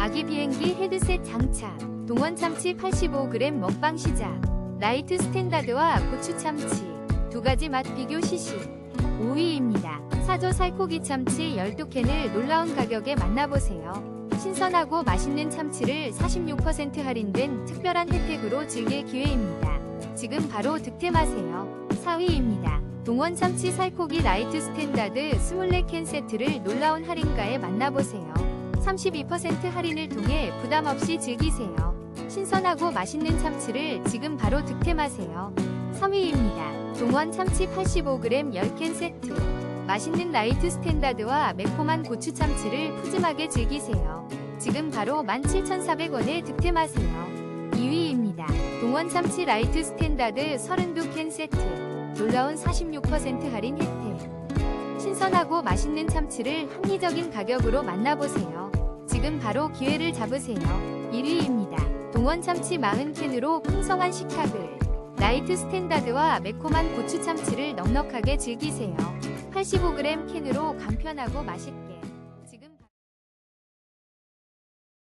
아기 비행기 헤드셋 장착, 동원 참치 85g 먹방 시작, 라이트 스탠다드와 고추 참치, 두 가지 맛 비교 시식. 5위입니다. 사조 살코기 참치 12캔을 놀라운 가격에 만나보세요. 신선하고 맛있는 참치를 46% 할인된 특별한 혜택으로 즐길 기회입니다. 지금 바로 득템하세요. 4위입니다. 동원 참치 살코기 라이트 스탠다드 24캔 세트를 놀라운 할인가에 만나보세요. 32% 할인을 통해 부담 없이 즐기세요. 신선하고 맛있는 참치를 지금 바로 득템하세요. 3위입니다. 동원 참치 85g 10캔 세트. 맛있는 라이트 스탠다드와 매콤한 고추 참치를 푸짐하게 즐기세요. 지금 바로 17,400원에 득템하세요. 2위입니다. 동원 참치 라이트 스탠다드 32캔 세트. 놀라운 46% 할인 혜택. 신선하고 맛있는 참치를 합리적인 가격으로 만나보세요. 지금 바로 기회를 잡으세요. 1위입니다. 동원 참치 40캔으로 풍성한 식탁을. 라이트 스탠다드와 매콤한 고추 참치를 넉넉하게 즐기세요. 85g 캔으로 간편하고 맛있게.